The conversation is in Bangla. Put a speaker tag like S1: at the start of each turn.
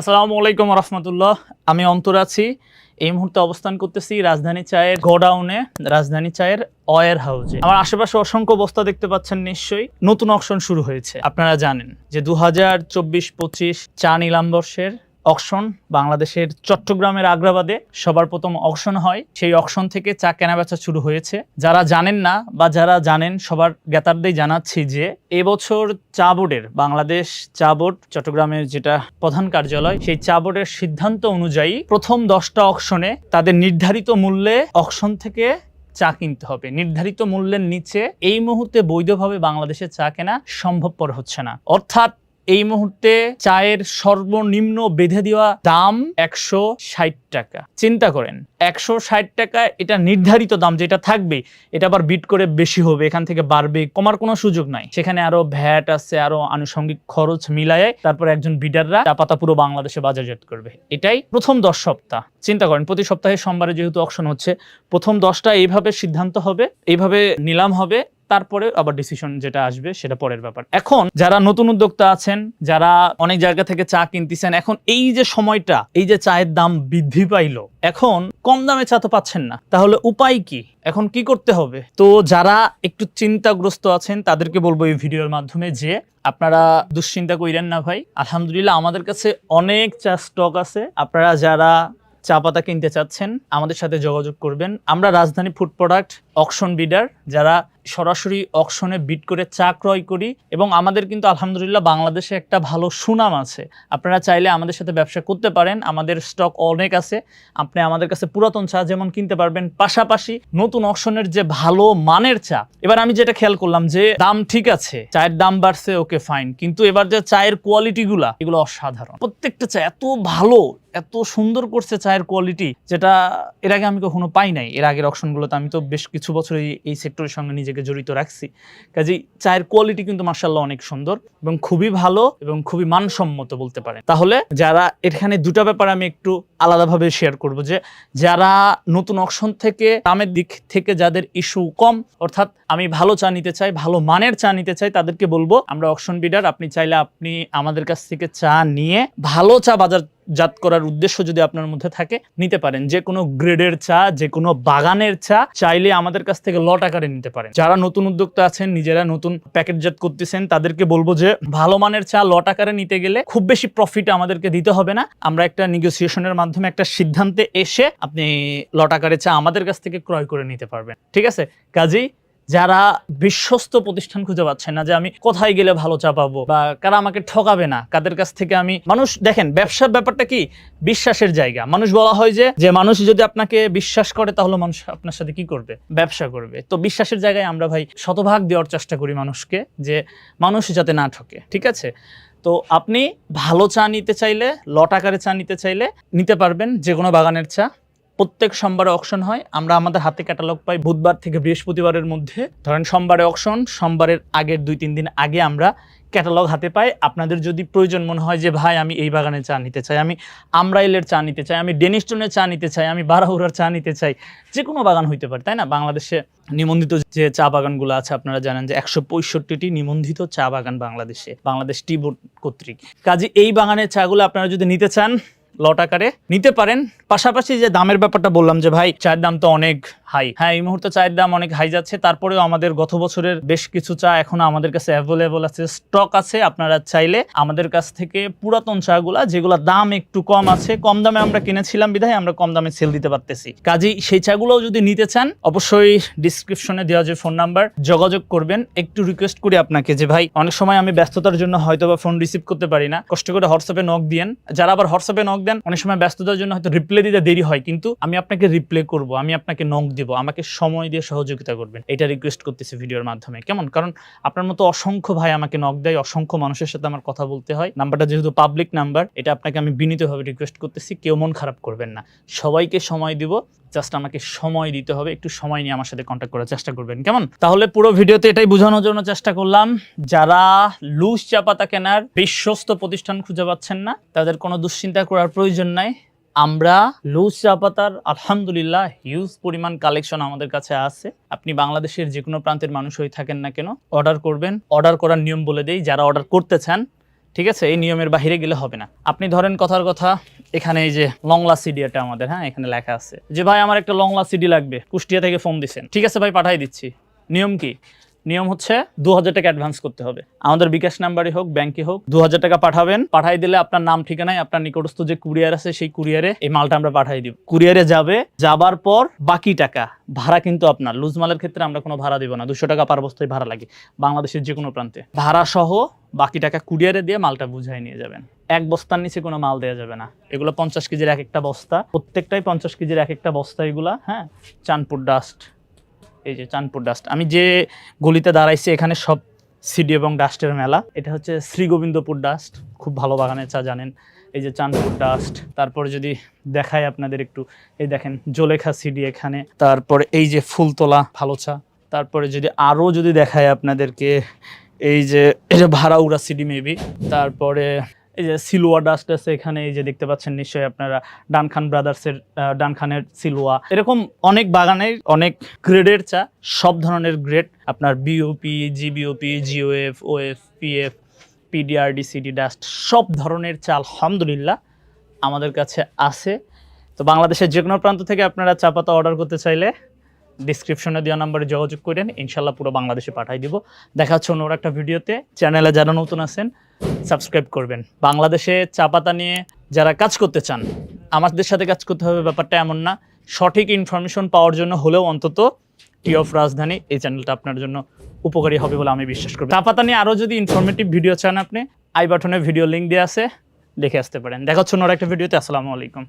S1: আসসালামু আলাইকুম রহমতুল্লাহ। আমি অন্তর আছি। এই মুহূর্তে অবস্থান করতেছি রাজধানী চায়ের গোডাউনে, রাজধানী চায়ের অয়ের হাউজে। আমার আশেপাশে অসংখ্য বস্তা দেখতে পাচ্ছেন নিশ্চয়ই। নতুন অকশন শুরু হয়েছে, আপনারা জানেন যে দু হাজার চব্বিশ পঁচিশ চা নিলাম বর্ষের অকশন বাংলাদেশের চট্টগ্রামের আগ্রাবাদে সবার প্রথম অকশন হয়। সেই অকশন থেকে চা কেনাবেচা শুরু হয়েছে। যারা জানেন না বা যারা জানেন, সবার জ্ঞাতার্থেই জানাচ্ছি যে এবছর চা বোর্ডের বাংলাদেশ চা বোর্ড, চট্টগ্রামের যেটা প্রধান কার্যালয়, সেই চা বোর্ডের সিদ্ধান্ত অনুযায়ী প্রথম দশটা অকশনে তাদের নির্ধারিত মূল্যে অকশন থেকে চা কিনতে হবে। নির্ধারিত মূল্যের নিচে এই মুহূর্তে বৈধভাবে বাংলাদেশে চা কেনা সম্ভবপর হচ্ছে না। অর্থাৎ এই মুহূর্তে চায়ের সর্বনিম্ন বেঁধে দেওয়া দাম একশো ষাট টাকা। চিন্তা করেন, একশো ষাট টাকা এটা নির্ধারিত দাম যেটা থাকবে, এটা আবার বিট করে বেশি হবে, এখান থেকে বাড়বে, কমার কোনো সুযোগ নাই। সেখানে আরও ভ্যাট আছে, আরও আনুষঙ্গিক খরচ মিলায় তারপর একজন বিডাররা চা পাতা পুরো বাংলাদেশে বাজারজাত করবে। এটাই প্রথম দশ সপ্তাহ। চিন্তা করেন, প্রতি সপ্তাহে সোমবারে যেহেতু অকশন হচ্ছে, প্রথম দশটা এইভাবে সিদ্ধান্ত হবে, এইভাবে নিলাম হবে তারপরে আবার ডিসিশন যেটা আসবে সেটা পরের ব্যাপার। এখন যারা নতুন উদ্যোক্তা আছেন, যারা অনেক জায়গা থেকে চা কিনতেছেন, এখন এই যে সময়টা, এই যে চায়ের দাম বৃদ্ধি পাইলো, এখন কম দামে চা তো পাচ্ছেন না। তাহলে উপায় কি? এখন কি করতে হবে? তো যারা একটু চিন্তাগ্রস্ত আছেন, তাদেরকে বলব এই ভিডিওর মাধ্যমে যে আপনারা দুশ্চিন্তা কইরেন না ভাই। আলহামদুলিল্লাহ আমাদের কাছে অনেক চা স্টক আছে। আপনারা যারা চা পাতা কিনতে চাচ্ছেন, আমাদের সাথে যোগাযোগ করবেন। আমরা রাজধানী ফুড প্রোডাক্ট অকশন বিডার যারা সরাসরি অকশনে বিট করে চা ক্রয় করি এবং আমাদের কিন্তু আলহামদুলিল্লাহ বাংলাদেশে একটা ভালো সুনাম আছে। আপনারা চাইলে আমাদের সাথে ব্যবসা করতে পারেন, আমাদের স্টক অনেক আছে। আপনি আমাদের কাছে পুরাতন চা যেমন কিনতে পারবেন, পাশাপাশি নতুন অকশনের যে ভালো মানের চা, এবার আমি যেটা খেয়াল করলাম যে দাম ঠিক আছে, চায়ের দাম বাড়ছে ওকে ফাইন কিন্তু এবার যে চায়ের কোয়ালিটিগুলা এগুলো অসাধারণ। প্রত্যেকটা চা এত ভালো, এত সুন্দর করছে চায়ের কোয়ালিটি যেটা এর আগে আমি কখনো পাই নাই। এর আগের অপশনগুলোতে আমি তো বেশ কিছু বছর এই- সেক্টরের সঙ্গে নিজেকে জড়িত রাখছি। কাজেই চায়ের কোয়ালিটি কিন্তু মার্শাল্লাহ অনেক সুন্দর এবং খুবই ভালো এবং খুবই মানসম্মত বলতে পারেন। তাহলে যারা এখানে দুটা ব্যাপার আমি একটু আলাদাভাবে শেয়ার করব যে যারা নতুন অপশন থেকে, দামের দিক থেকে যাদের ইস্যু কম, অর্থাৎ আমি ভালো চা নিতে চাই, ভালো মানের চা নিতে চাই, তাদেরকে বলব, আমরা অপশন বিডার আপনি চাইলে আপনি আমাদের কাছ থেকে চা নিয়ে ভালো চা বাজার জাত করার উদ্দেশ্য যদি আপনার মধ্যে থাকে, নিতে পারেন। যে কোনো গ্রেডের চা, যে কোনো বাগানের চা, চাইলে আমাদের কাছ থেকে লট আকারে নিতে পারেন। যারা নতুন উদ্যোক্তা আছেন, নিজেরা নতুন প্যাকেটজাত করতেছেন, তাদেরকে বলব যে ভালো মানের চা লট আকারে নিতে গেলে খুব বেশি প্রফিট আমাদেরকে দিতে হবে না। আমরা একটা নেগোসিয়েশনের মাধ্যমে একটা সিদ্ধান্তে এসে আপনি লট আকারে চা আমাদের কাছ থেকে ক্রয় করে নিতে পারবেন। ঠিক আছে? কাজেই যারা বিশ্বস্ত প্রতিষ্ঠান খুঁজে পাচ্ছেন না যে আমি কোথায় গেলে ভালো চা পাবো বা কারা আমাকে ঠকাবে না, কাদের কাছ থেকে আমি মানুষ, দেখেন, ব্যবসার ব্যাপারটা কি? বিশ্বাসের জায়গা। মানুষ বলা হয় যে যে মানুষ যদি আপনাকে বিশ্বাস করে, তাহলে মানুষ আপনার সাথে কি করবে? ব্যবসা করবে। তো বিশ্বাসের জায়গায় আমরা ভাই শতভাগ দেওয়ার চেষ্টা করি মানুষকে যে, মানুষ যাতে না ঠকে। ঠিক আছে? তো আপনি ভালো চা নিতে চাইলে, লট আকারে চা নিতে চাইলে নিতে পারবেন যে কোনো বাগানের চা। প্রত্যেক সোমবারে অকশন হয়। আমরা আমাদের হাতে ক্যাটালগ পাই বুধবার থেকে বৃহস্পতিবারের মধ্যে। ধরেন সোমবারে অকশন, সোমবারের আগের দুই, তিন দিন আগে আমরা ক্যাটালগ হাতে পাই। আপনাদের যদি প্রয়োজন মনে হয় যে, ভাই, আমি এই বাগানে চা নিতে চাই, আমি আমরাইলের চা নিতে চাই, আমি ডেনিস্টনের চা নিতে চাই, আমি বারাহুরার চা নিতে চাই যে কোনো বাগান হইতে পারে, তাই না? বাংলাদেশে নিবন্ধিত যে চা বাগানগুলো আছে, আপনারা জানেন যে একশো পঁয়ষট্টিটি নিবন্ধিত চা বাগান বাংলাদেশে, বাংলাদেশ টি বোর্ড কর্তৃক। কাজে এই বাগানের চাগুলো আপনারা যদি নিতে চান, লট আকারে নিতে পারেন। পাশাপাশি যে দামের ব্যাপারটা বললাম যে, ভাই, চায়ের দাম তো অনেক হাই হ্যাঁ এই মুহূর্তে চায়ের দাম অনেক হাই যাচ্ছে। তারপরেও আমাদের গত বছরের বেশ কিছু চা এখনও আমাদের কাছে অ্যাভেলেবল আছে স্টক আছে। আপনারা চাইলে আমাদের কাছ থেকে পুরাতন চাগুলা, যেগুলো দাম একটু কম আছে, কম দামে আমরা কিনেছিলাম বিধায় আমরা কম দামে সেল দিতে পারতেছি। কাজেই সেই চাগুলোও যদি নিতে চান, অবশ্যই ডিসক্রিপশনে দেওয়া যে ফোন নাম্বার যোগাযোগ করবেন। একটু রিকোয়েস্ট করি আপনাকে যে, ভাই, অনেক সময় আমি ব্যস্ততার জন্য হয়তো বা ফোন রিসিভ করতে পারি না। কষ্ট করে হোয়াটসঅ্যাপে নক দিয়েন। যারা আবার হোয়াটসঅ্যাপে নক দেন, অনেক সময় ব্যস্ততার জন্য হয়তো রিপ্লাই দিতে দেরি হয়। কিন্তু আমি আপনাকে রিপ্লাই করব, আমি আপনাকে নক দিব, আমাকে সময় দিয়ে সহযোগিতা করবেন। এটা রিকোয়েস্ট করতেছি ভিডিওর মাধ্যমে। কেমন? কারণ আপনার মতো অসংখ্য ভাই আমাকে নক দেয়, অসংখ্য মানুষের সাথে আমার কথা বলতে হয়। নাম্বারটা যেহেতু পাবলিক নাম্বার এটা আপনাকে আমি বিনীতভাবে রিকোয়েস্ট করতেছি, কেউ মন খারাপ করবেন না। সবাইকে সময় দিব জাস্ট আমাকে সময় দিতে হবে, একটু সময় নিয়ে আমার সাথে কন্ট্যাক্ট করার চেষ্টা করবেন। কেমন? তাহলে পুরো ভিডিওতে এটাই বোঝানোর জন্য চেষ্টা করলাম, যারা লুজ চা পাতা কেনার বিশ্বস্ত প্রতিষ্ঠান খুঁজে পাচ্ছেন না, তাদের কোনো দুশ্চিন্তা করার প্রয়োজন নাই। আমরা লুজ চা পাতার আলহামদুলিল্লাহ হিউজ পরিমাণ কালেকশন আমাদের কাছে আছে। আপনি বাংলাদেশের যে কোনো প্রান্তের মানুষ হয়ে থাকেন না কেন অর্ডার করবেন অর্ডার করার নিয়ম বলে দেই, যারা অর্ডার করতে চান, ঠিক আছে, এই নিয়মের বাইরে গেলে হবে না। আপনি ধরেন কথার কথা, এখানে এই যে লংলা সিডি এটা আমাদের হ্যাঁ এখানে লেখা আছে যে, ভাই, আমার একটা লংলা সিডি লাগবে। কুষ্টিয়া থেকে ফোন দিছেন। ঠিক আছে, ভাই, পাঠাই দিচ্ছি। নিয়ম কি? নিয়ম হচ্ছে দু হাজার টাকা অ্যাডভান্স করতে হবে। আমাদের বিকাশ নাম্বারই হোক ব্যাংকে হোক দু হাজার টাকা পাঠাবেন। পাঠাই দিলে আপনার নাম ঠিকানায় আপনার নিকটস্থ যে কুরিয়ার আছে সেই কুরিয়ারে এই মালটা আমরা পাঠাই দিব। কুরিয়ারে যাবে, যাবার পর বাকি টাকা, ভাড়া কিন্তু আপনার। লুজ মালের ক্ষেত্রে আমরা কোনো ভাড়া দিব না, দুশো টাকা পার বস্তায় ভাড়া লাগে, বাংলাদেশের যে কোনো প্রান্তে। ভাড়া সহ বাকি টাকা কুরিয়ারে দিয়ে মালটা বুঝাই নিয়ে যাবেন। এক বস্তার নিচে কোনো মাল দেওয়া যাবে না। এগুলো পঞ্চাশ কেজির এক একটা বস্তা। প্রত্যেকটাই পঞ্চাশ কেজির এক একটা বস্তা এগুলা হ্যাঁ? চাঁদপুর ডাস্ট এই যে চাঁদপুর ডাস্ট আমি যে গলিতে দাঁড়াইছি এখানে সব সিডি এবং ডাস্টের মেলা। এটা হচ্ছে শ্রীগোবিন্দপুর ডাস্ট খুব ভালো বাগানের চা জানেন। এই যে চাঁদপুর ডাস্ট তারপরে যদি দেখাই আপনাদের একটু, এই দেখেন জোলেখা সিডি এখানে। তারপরে এই যে ফুলতলা, ভালো চা। তারপরে যদি আরও যদি দেখায় আপনাদেরকে, এই যে এই যে ভাড়াউড়া সিডি মেবি তারপরে এই যে সিলুয়া ডাস্ট আছে এখানে, এই যে দেখতে পাচ্ছেন নিশ্চয়ই আপনারা ডানখান ব্রাদার্সের ডানখানের সিলুয়া এরকম অনেক বাগানের অনেক গ্রেডের চা, সব ধরনের গ্রেড আপনার BOP GBOP GOF OF PF PDRD CD dust সব ধরনের চা, আলহামদুলিল্লাহ, আমাদের কাছে আছে। তো বাংলাদেশের যে কোনো প্রান্ত থেকে আপনারা চা পাতা অর্ডার করতে চাইলে ডিসক্রিপশনে দেওয়া নাম্বারে যোগাযোগ করেন ইনশাল্লাহ পুরো বাংলাদেশে পাঠাই দিব। দেখা হচ্ছে অন্য একটা ভিডিওতে। চ্যানেলে যারা নতুন আছেন সাবস্ক্রাইব করবেন। বাংলাদেশে চা পাতা নিয়ে যারা কাজ করতে চান, আমাদের সাথে কাজ করতে হবে, ব্যাপারটা এমন না। সঠিক ইনফরমেশন পাওয়ার জন্য হলেও অন্তত টি অফ রাজধানী এই চ্যানেলটা আপনার জন্য উপকারী হবে বলে আমি বিশ্বাস করি। চা পাতা নিয়ে আরও যদি ইনফরমেটিভ ভিডিও চান আপনি, আই বাটনে ভিডিও লিঙ্ক দেওয়া আছে, দেখে আসতে পারেন। দেখা হচ্ছে অন্য একটা ভিডিওতে। আসসালামু আলাইকুম।